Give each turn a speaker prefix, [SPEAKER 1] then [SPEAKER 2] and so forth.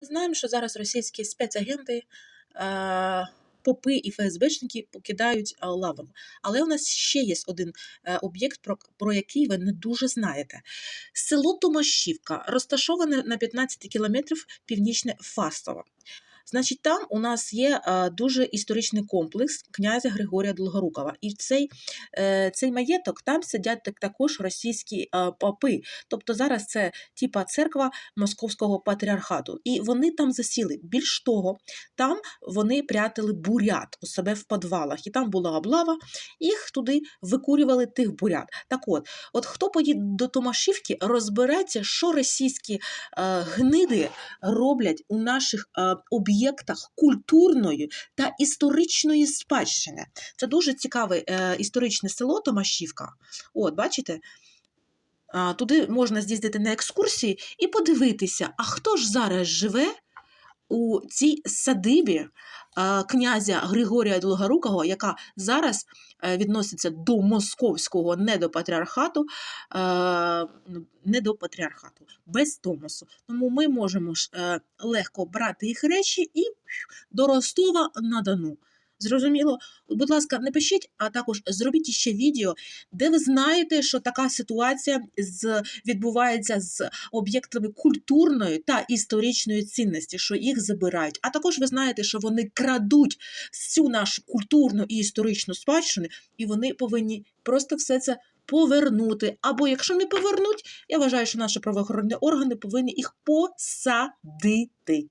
[SPEAKER 1] Знаємо, що зараз російські спецагенти, е, попи і ФСБшники покидають е, лавру. Але у нас ще є один е, об'єкт, про, про який ви не дуже знаєте. Село Томашівка розташоване на 15 кілометрів північне Фастово. Значить, там у нас є е, дуже історичний комплекс князя Григорія Долгорукова. І цей, е, цей маєток там сидять також російські е, попи. Тобто зараз це типа церква Московського патріархату. І вони там засіли. Більш того, там вони прятали бурят у себе в підвалах. І там була облава, їх туди викурювали тих бурят. Так от, от хто поїде до Томашівки, розбереться, що російські гниди роблять у наших е, об'єктах культурної та історичної спадщини. Це дуже цікаве е, історичне село Томашівка. От, бачите? Туди можна з'їздити на екскурсії і подивитися, а хто ж зараз живе у цій садибі е, князя Григорія Долгорукого, яка зараз е, відноситься до московського, не до патріархату, е, ну, не до патріархату, без Томосу. Тому ми можемо легко брати їх речі і до Ростова на Дону. Зрозуміло? Будь ласка, напишіть, а також зробіть ще відео, де ви знаєте, що така ситуація з, відбувається з об'єктами культурної та історичної цінності, що їх забирають. А також ви знаєте, що вони крадуть всю нашу культурну і історичну спадщину, і вони повинні просто все це повернути. Або якщо не повернуть, я вважаю, що наші правоохоронні органи повинні їх посадити.